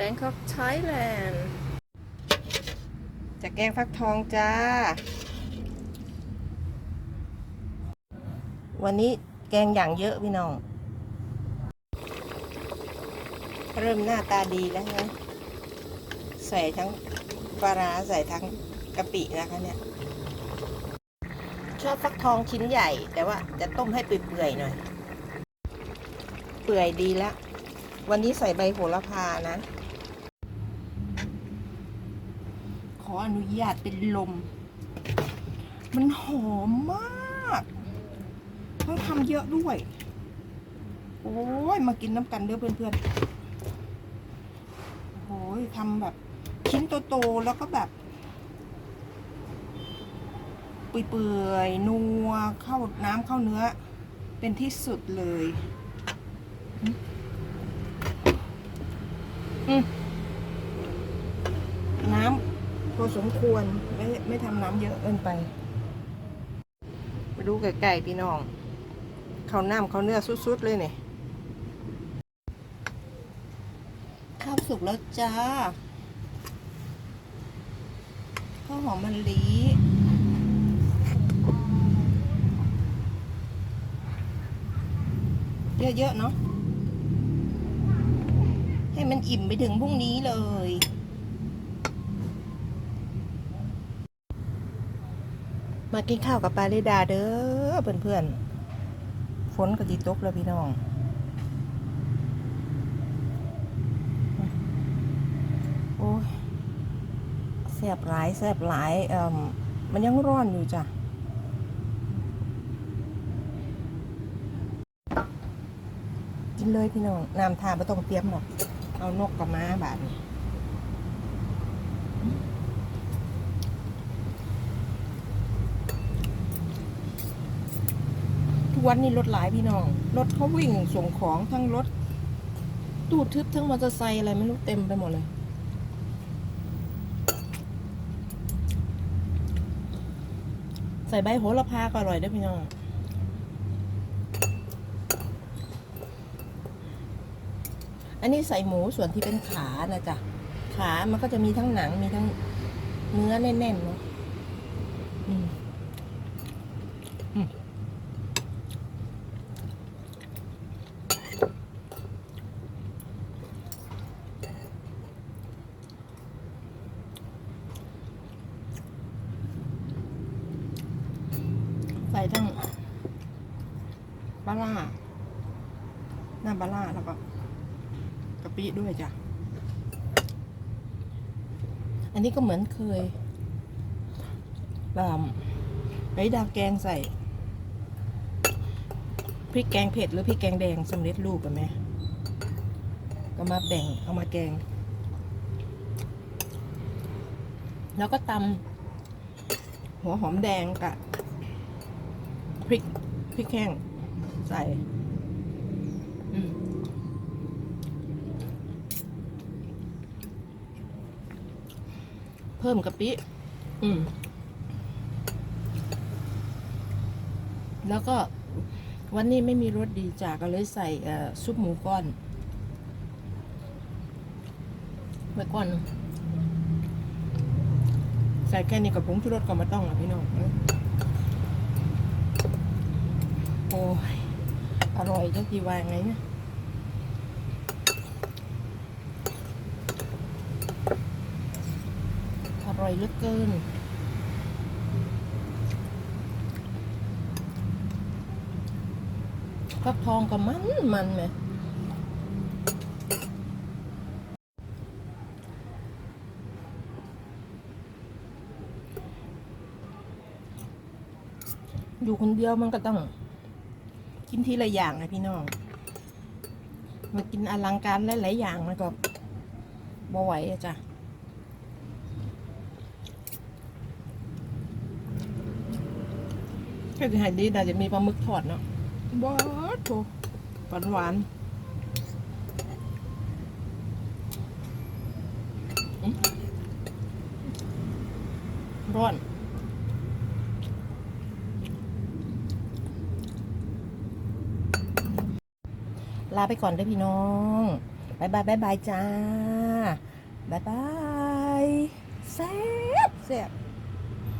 Bangkok Thailand จะแกงฟักทองจ้า วันนี้แกงอย่างเยอะพี่น้อง เริ่มหน้าตาดีแล้วนะ ใส่ทั้งปลาร้าใส่ทั้งกะปินะคะเนี่ย ชอบฟักทองชิ้นใหญ่ แต่ว่าจะต้มให้เปื่อยๆหน่อย เปื่อยดีแล้ววันนี้ใส่ใบโหระพานะ ข ออนุญาตเป็นลม มันหอมมาก ต้องทำเยอะด้วย โอ้ย มากินน้ำกันเด้อเพื่อนๆโอ้ยทำแบบชิ้นโตๆแล้วก็แบบเปื่อยๆนัวเข้าน้ำเข้าเนื้อ เป็นที่สุดเลย อืมอืมน้ำพอส มควรไม่ไม่ทำน้ำเยอะเกินไปไปดูไก่ๆพี่น้องเขาน้ำเขาเนื้อสุดๆเลยเนี่ยข้าวสุกแล้วจ้าข้าวหอมมะลิเยอะๆเนาะให้มันอิ่มไปถึงพรุ่งนี้เลย มากินข้าวกับปลาลิดาเด้อเพื่อนๆฝนก็จีตกแล้วพี่น้องโอ้ยแสบหลายแสบหลายเอ่มมันยังร้อนอยู่จ้ะกินเลยพี่น้องน้ำทาไม่ต้องเตรียมหรอกเอานกกับม้าบาดนี้ วันนี้รถหลายพี่น้อง รถเขาวิ่งส่งของทั้งรถ ตู้ทึบทั้งมอเตอร์ไซค์อะไรไม่รู้เต็มไปหมดเลย ใส่ใบโหระพาก็อร่อยด้วยพี่น้องอันนี้ใส่หมูส่วนที่เป็นขานะจ๊ะ ขามันก็จะมีทั้งหนังมีทั้งเนื้อแน่นๆเนาะอืม ส่ทั้งปลาล่าหน้าปลาล่าแล้วก็กะปิด้วยจ้ะ อันนี้ก็เหมือนเคยแบบไอ้ดาวแกงใส่พริกแกงเผ็ดหรือพริกแกงแดงสำเร็จรูปกันไหมก็มาแบ่งเอามาแกง แล้วก็ตำหัวหอมแดงกับ พริกพริกแห้งใส่เพิ่มกะปิอืมแล้วก็วันนี้ไม่มีรสดีจากก็เลยใส่ซุปหมูก้อนไว้ก้อนใส่แค่นี้กับผงชูรสก็ไมาต้องละพี่น้อง โอ้ย อร่อยจังทีวางไงเนี่ยอร่อยเหลือเกินฟักทองกับมันมันไหมอยู่คนเดียวมันก็ต้อง กินทีละอย่างนะพี่น้องมากินอลังการหลายๆอย่างมันก็บ่ไหวอะจ้ะแค่ที่หายดีน่าจะมีปลาหมึกทอดเนาะว้าวโถหวานหวานร้อน ลาไปก่อนด้วยพี่น้องบายบายบายบายจ้าบายบายแซ่บแซ่บ